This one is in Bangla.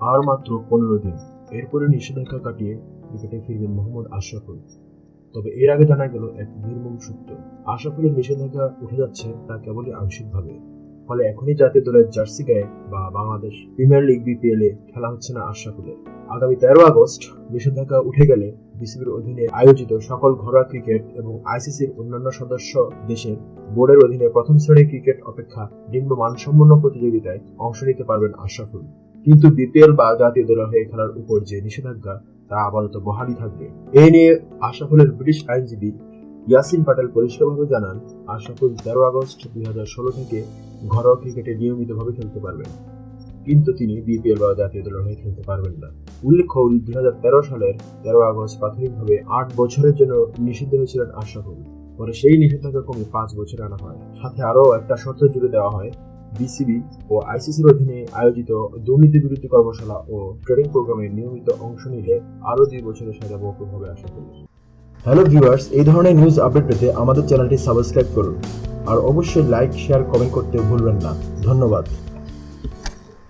আর মাত্র পনেরো দিন। এরপরে নিষেধাজ্ঞা কাটিয়ে ক্রিকেটে ফিরবেন মোহাম্মদ আশরাফুল। তবে এর আগে জানা গেল, এক নির্মম সত্য আশরাফুলের নিষেধাজ্ঞা উঠে যাচ্ছে তা কেবলই আংশিকভাবে। ফলে এখনই জাতীয় দলের জার্সি গায়ে বা বাংলাদেশ প্রিমিয়ার লিগ বিপিএল এ খেলা হচ্ছে না আশরাফুলের। আগামী তেরো আগস্ট নিষেধাজ্ঞা উঠে গেলে বিসিবির অধীনে আয়োজিত সকল ঘরোয়া ক্রিকেট এবং আইসিসির অন্যান্য সদস্য দেশের বোর্ডের অধীনে প্রথম শ্রেণির ক্রিকেট অপেক্ষা নিম্ন মানসম্পন্ন প্রতিযোগিতায় অংশ নিতে পারবেন আশরাফুল। কিন্তু বিপিএল বা জাতীয় দলের হয়ে খেলার উপর যে নিষেধাজ্ঞা, তা আপাতত বহালই থাকবে। এ নিয়ে আশরাফুলের ব্রিটিশ আইনজীবী ইয়াসিন পাটেল পরিষ্কারভাবে জানান, আশরাফুল তেরো আগস্ট দুই থেকে ঘরোয়া ক্রিকেটে নিয়মিতভাবে খেলতে পারবেন। কিন্তু তিনি বিপিএল বা জাতীয় দলের হয়ে খেলতে পারবেন না। উল্লেখ্য দুই হাজার তেরো সালের তেরো আগস্ট প্রাথমিকভাবে আট বছরের জন্য নিষিদ্ধ হয়েছিলেন আশরাফুল। পরে সেই নিষেধাজ্ঞা কমে পাঁচ বছরে আনা হয়। সাথে আরও একটা শর্ত জুড়ে দেওয়া হয় বিসিবি ও আইসিসির অধীনে আয়োজিত দুর্নীতি বিরোধী কর্মশালা ও ট্রেনিং প্রোগ্রামে নিয়মিত অংশ নিলে আরও দুই বছরের সাজা মৌকুব হবে আশা করি। হ্যালো ভিউয়ার্স, এই ধরনের নিউজ আপডেট পেতে আমাদের চ্যানেলটি সাবস্ক্রাইব করুন। আর অবশ্যই লাইক শেয়ার কমেন্ট করতে ভুলবেন না। ধন্যবাদ।